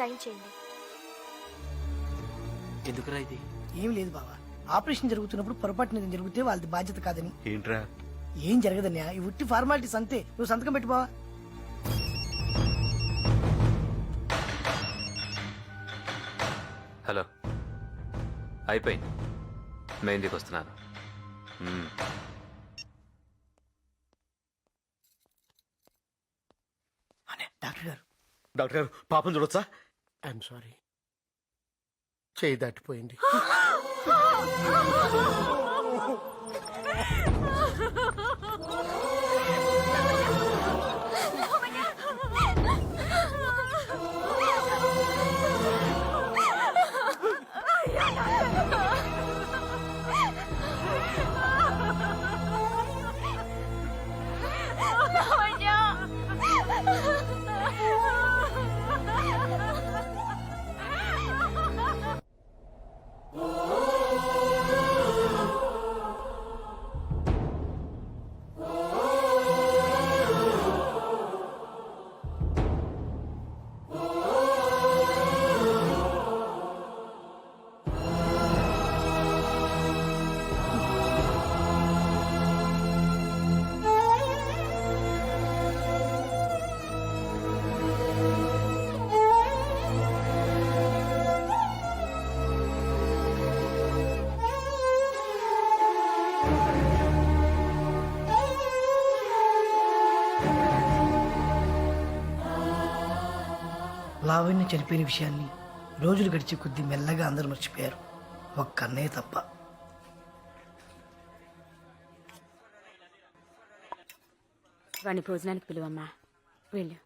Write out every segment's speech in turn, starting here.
Sign చేయండి. ఎందుకురా ఇది? ఏం లేదు బావా. ఆపరేషన్ జరుగుతున్నప్పుడు పొరపాటున ఏదైనా జరిగితే వాళ్ళది బాధ్యత కాదని. ఏంట్రా? ఏం జరగదన్నయ్య? ఈ ఉట్టి ఫార్మాలిటీస్ అంతే నువ్వు సంతకం పెట్టు బావా. హలో. అయిపోయింది. మెహందీకి వస్తున్నాను. మ్మ్. డాక్టర్ గారు. డాక్టర్ గారు పాపం చూడొచ్చా? ఐఎమ్ సారీ చేయి దాటిపోయింది. లావణ్య చనిపోయిన విషయాన్ని రోజులు గడిచే కొద్దీ మెల్లగా అందరూ మర్చిపోయారు. ఒక్క అన్నయ్య తప్ప. వాణ్ణి భోజనానికి పిలువమ్మా. వెళ్ళు.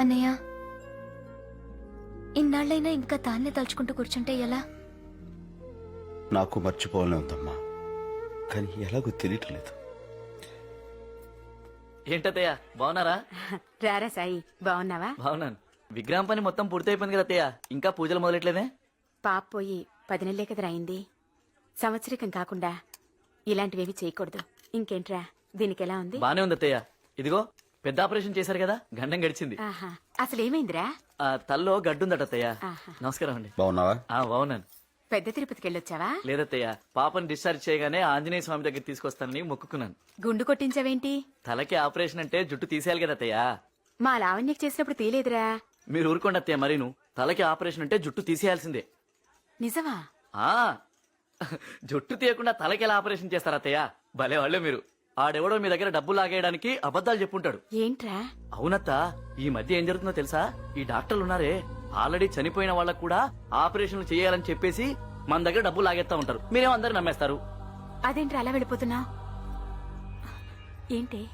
అన్నయ్య ఇన్నాళ్ళైనా ఇంకా తాన్నే తలుచుకుంటూ కూర్చుంటే ఎలా? నాకు మర్చిపోవాలని ఉందమ్మా కానీ ఎలాగో తెలియట్లేదు ఏంటత్తయ్య బాగున్నారా? రారా సాయి బాగున్నావా? బాగున్నాను. విగ్రహం పని మొత్తం పూర్తయిపోయింది కదా అత్తయ్య. ఇంకా పూజలు మొదలెట్లేదే? పాప పోయి పది నెలలే కదరా అయింది. సంవత్సరికం కాకుండా ఇలాంటివేవి చేయకూడదు. ఇంకేంట్రా? దీనికి ఎలా ఉంది? బానే ఉంది అత్తయ్య. ఇదిగో పెద్ద ఆపరేషన్ చేశారు కదా గండం గడిచింది. ఆహా అసలు ఏమైందిరా ఆ తల్లో గడ్డుందట అత్తయ్య. నమస్కారం అండి. బాగున్నావా? ఆ బాగున్నాను. పెద్ద తిరుపతికి వెళ్ళొచ్చావా లేదత్తయ్య పాపని డిశ్చార్జ్ చేయగానే ఆంజనేయ స్వామి దగ్గర తీసుకొస్తానని మొక్కుకున్నాను. గుండు కొట్టించావేంటి? తలకి ఆపరేషన్ అంటే జుట్టు తీసేయాలి కదా అత్తయ్య. మా లావణ్యకి చేసినప్పుడు తీలేదురా మీరు ఊరుకోండి అత్తయ్య మరీను. తలకి ఆపరేషన్ అంటే జుట్టు తీసేయాల్సిందే. నిజమా? ఆ జుట్టు తీయకుండా తలకి ఎలా ఆపరేషన్ చేస్తారు అత్తయ్య? భలే వాళ్ళే మీరు. ఆడెవడో మీ దగ్గర డబ్బు లాగేయడానికి అబద్ధాలు చెప్పుంటాడు. ఏంట్రా? అవునత్త ఈ మధ్య ఏం జరుగుతుందో తెలుసా? ఈ డాక్టర్లు ఉన్నారే. ఆల్రెడీ చనిపోయిన వాళ్ళకు కూడా ఆపరేషన్లు చేయాలని చెప్పేసి మన దగ్గర డబ్బు లాగేస్తా ఉంటారు. మీరేమో అందరు నమ్మేస్తారు? అదేంటి అలా వెళ్ళిపోతున్నా? ఏంటి?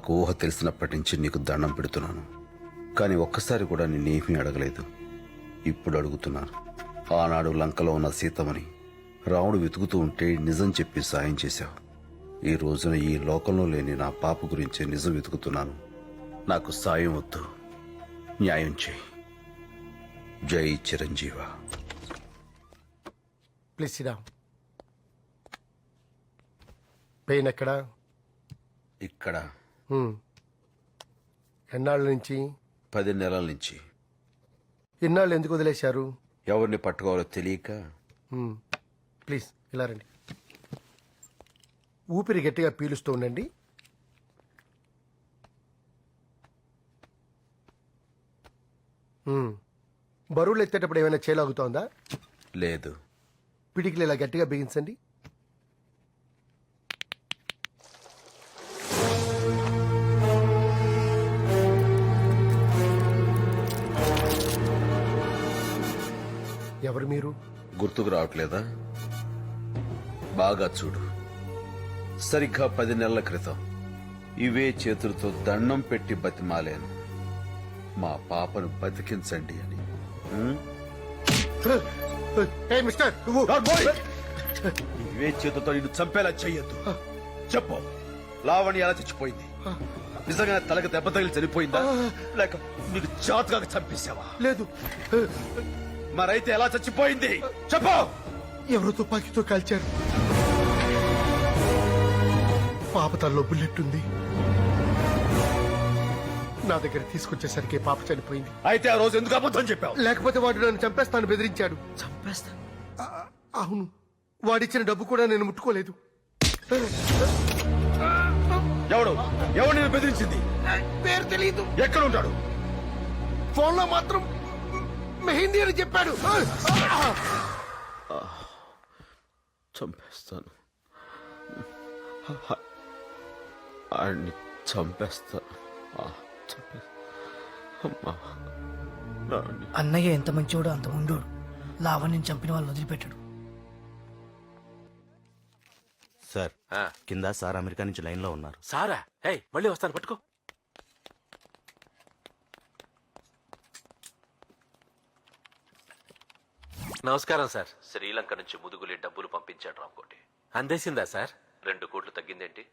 నాకు ఊహ తెలిసినప్పటి నుంచి నీకు దండం పెడుతున్నాను. కానీ ఒక్కసారి కూడా నిన్నేమీ అడగలేదు. ఇప్పుడు అడుగుతున్నాను. ఆనాడు లంకలో ఉన్న సీతమని రాముడు వెతుకుతూ ఉంటే నిజం చెప్పి సాయం చేశావు. ఈ రోజున ఈ లోకంలో లేని నా పాప గురించి నిజం వెతుకుతున్నాను. నాకు సాయం వద్దు. న్యాయం చేయి. జై చిరంజీవ. ప్లీజ్ సిడా పెయిన్ ఎక్కడా? ఇక్కడ. ఎన్నాళ్ళ నుంచి? పది నెలల నుంచి. ఇన్నాళ్ళు ఎందుకు వదిలేశారు? ఎవరిని పట్టుకోవాలో తెలియక. ప్లీజ్ ఇలా రండి. ఊపిరి గట్టిగా పీలుస్తూ ఉండండి. బరువులు ఎత్తేటప్పుడు ఏమైనా చేలాగుతోందా? లేదు. పిడికిలు ఇలా గట్టిగా బిగించండి. ఎవరు మీరు? గుర్తుకు రావట్లేదా? బాగా చూడు. సరిగ్గా పది నెలల క్రితం ఇవే చేతులతో దండం పెట్టి బతిమాలాను. మా పాపను బతికించండి అని. ఇవే చేతులతో నిన్ను చంపేలా చెయ్యొద్దు చెప్పు. లావణ్య ఎలా చచ్చిపోయింది? నిజంగా తలకి దెబ్బ తగిలి చనిపోయిందా? లేక నీకు చాతుగా చంపేశావా? లేదు. మరైతే ఎలా చచ్చిపోయింది? చెప్పు! ఎవరో తుపాకీతో కాల్చారు? పాప తల్లో బుల్లెట్ ఉంది నా దగ్గర తీసుకొచ్చేసరికి పాప చనిపోయింది. అయితే ఆ రోజు ఎందుకు అబద్ధం చెప్పావు? లేకపోతే వాడు నన్ను చంపేస్తాను బెదిరించాడు. చంపేస్తా ఆ- అవును. వాడిచ్చిన డబ్బు కూడా నేను ముట్టుకోలేదు. ఎవడు? ఎవడు నేను బెదిరించింది? పేరు తెలియదు ఎక్కడ ఉంటాడు ఫోన్లో మాత్రం మెహిందీ అని చెప్పాడు. చంపేస్తాను. ఆడిని చంపేస్తాను. అన్నయ్య ఎంత మంచివాడో అంత ఉండోడు. లావణ్యం చంపిన వాళ్ళు వదిలిపెట్టాడు. సార్ కింద సార్ అమెరికా నుంచి లైన్లో ఉన్నారు. సారా? మళ్ళీ వస్తాను పట్టుకో. నమస్కారం సార్. శ్రీలంక నుంచి ముదుగులి డబ్బులు పంపించాడు రామ్కోటి. అందేసిందా సార్? రెండు కోట్లు తగ్గిందేంటి?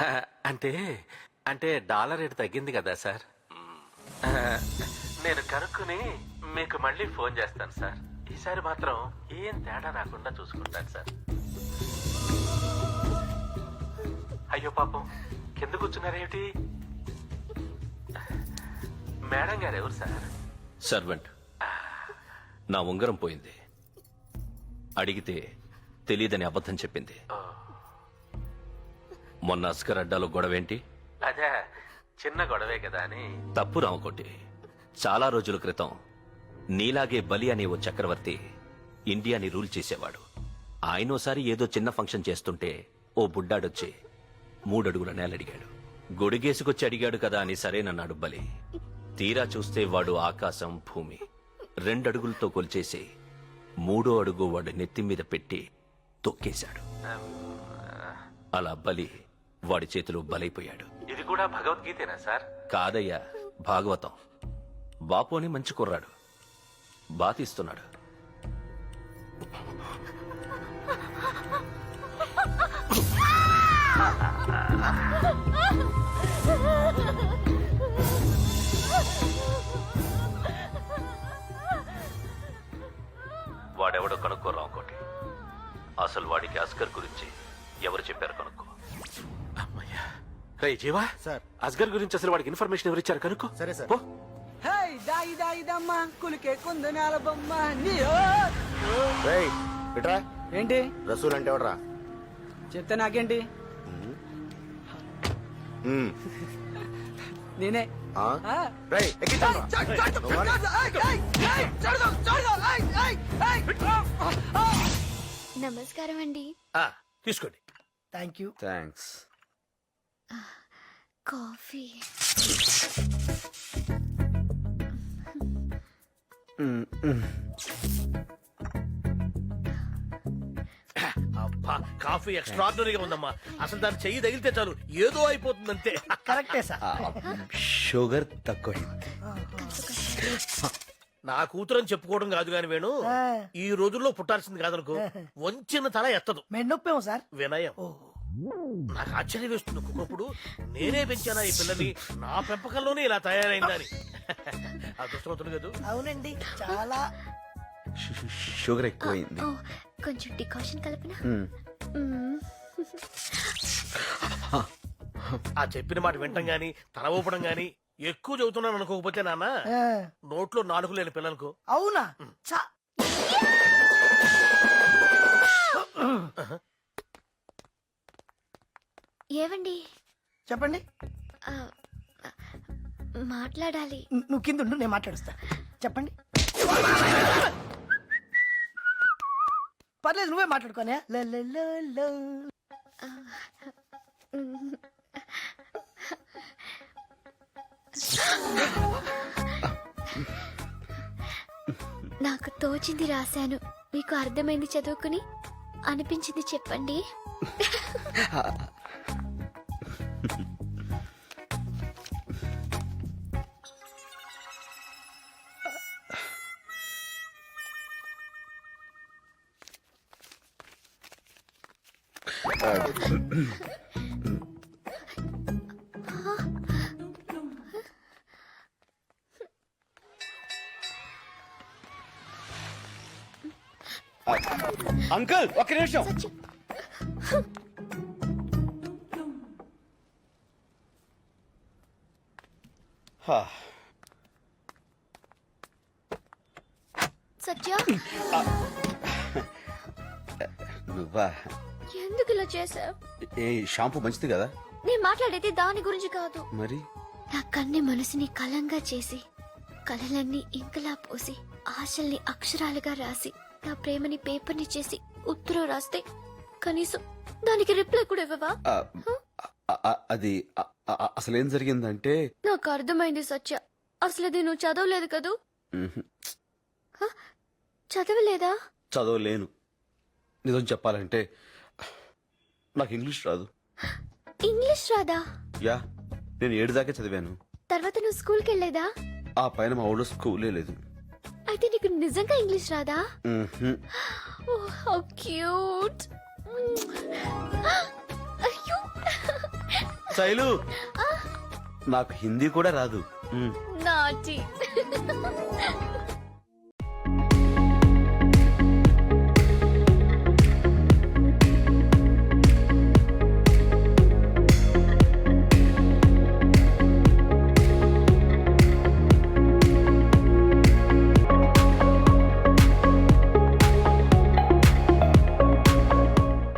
ఆ, అంటే అంటే డాలర్ రేటు తగ్గింది కదా సార్. ఆ, నేను కనుక్కుని మీకు మళ్ళీ ఫోన్ చేస్తాను సార్. ఈసారి మాత్రం ఏం తేడా రాకుండా చూసుకుంటాను సార్. అయ్యో పాపం. కింద కూర్చున్నారేమిటి? మేడం గారు ఎవరు సార్? సర్వెంట్. నా ఉంగరం పోయింది. అడిగితే తెలియదని అబద్ధం చెప్పింది. మొన్న అస్కర్ అడ్డాలో గొడవేంటి? అదే చిన్న గొడవే కదా అని. తప్పు రామకోటి. చాలా రోజుల క్రితం నీలాగే బలి అనే ఓ చక్రవర్తి ఇండియాని రూల్ చేసేవాడు. ఆయనోసారి ఏదో చిన్న ఫంక్షన్ చేస్తుంటే ఓ బుడ్డాడొచ్చి మూడడుగుల నేలడిగాడు. గొడిగేసుకొచ్చి అడిగాడు కదా అని సరేనన్నాడు బలి. తీరా చూస్తే వాడు ఆకాశం భూమి. రెండడుగులతో కొలిచేసి మూడో అడుగు వాడి నెత్తి మీద పెట్టి తొక్కేశాడు. అలా బలి వాడి చేతిలో బలైపోయాడు. ఇది కూడా భగవద్గీతేనా సార్? కాదయ్యా భాగవతం. బాపోని మంచి కుర్రాడు. బాతిస్తున్నాడు. వాడెవడో కనుక్కోరా ఇంకోటి అసలు వాడికి అస్కర్ గురించి ఎవరు చెప్పారు కనుక్కో. అమ్మయ్యా. రే జీవా సార్. అస్గర్ గురించి అసలు వాడికి ఇన్ఫర్మేషన్ ఎవరు ఇచ్చారు కనుక్కో? సరే, సార్. పో. హేయ్ దాయి దాయి దమ్మ కులికే కుందనాల బొమ్మ నీ ఇట్రా. ఏంటి? రసూల్ అంటే ఎవడరా? చెప్తే నాకేంటి? నేనే నమస్కారం అండి తీసుకోండి థ్యాంక్ యూ థ్యాంక్స్ కాఫీ అబ్బా కాఫీ ఎక్స్ట్రాడినరీగా ఉందమ్మా. అసలు దాన్ని చెయ్యి తగిలితే చాలు. ఏదో అయిపోతుంది అంతే కరెక్టే సార్. షుగర్ తక్కువైంది. నా కూతురు అని చెప్పుకోవడం కాదు గాని వేణు ఈ రోజుల్లో పుట్టాల్సింది కాదనుకో. వంచిన తల ఎత్తదు. మెన్నొప్పేమో సార్. వినయం. నాకు ఆశ్చర్యం వేస్తుంది. ఒక్కొక్కప్పుడు నేనే పెంచానా ఈ పిల్లని? నా పెంపకంలోనే ఇలా తయారైందని. అదృష్టవంతుడు కదా. అవునండి చాలా. షుగర్ ఎక్కువైంది. కొంచెం డికాషన్ కలపనా. ఆ చెప్పిన మాట వింటం గాని తల ఊపడం గాని ఎక్కువ చదువుతున్నాను అనుకోకపోతే నాన్న ఆ, నోట్లో నాలుగు లేని పిల్లలకు. అవునా? చా. ఏవండి? చెప్పండి. ఆ, మాట్లాడాలి. ను- నువ్వు కింద ఉండు నేను మాట్లాడుస్తా. చెప్పండి. పర్లేదు నువ్వే మాట్లాడుకోనే. ల ల ల ల. నాకు తోచింది రాశాను. మీకు అర్థమైంది చదువుకుని? అనిపించింది చెప్పండి. అంకుల్ ఒక్క నిమిషం. సత్యం? నువ్వా? ఎందుకు ఇలా చేసావు ఏ షాంపూ మంచిది కదా? నేను మాట్లాడేది దాని గురించి కాదు. మరి? నా కన్ని మనసుని కలంగా చేసి కలలన్నీ ఇంకలా పోసి ఆశల్ని అక్షరాలుగా రాసి నా ప్రేమని పేపర్ని చేసి ఉత్తరం రాస్తే కనీసం దానికి రిప్లై కూడా ఇవ్వవా? అది అసలేం జరిగిందంటే? నాకు అర్థమైంది సత్య. అసలు అది నువ్వు చదవలేదు కదూ? చదవలేదా? చదవలేను. నిజం చెప్పాలంటే నాకు ఇంగ్లీష్ రాదు. ఇంగ్లీష్ రాదా? యా నేను ఏడు దాకా చదివాను. తర్వాత నువ్వు స్కూల్కి వెళ్ళేదా? ఆ పైన మా ఊళ్ళో స్కూలే లేదు. అయితే నీకు నిజంగా ఇంగ్లీష్ రాదా? cute. అయ్యో. శైలు! నాకు హిందీ కూడా రాదు. నాటి.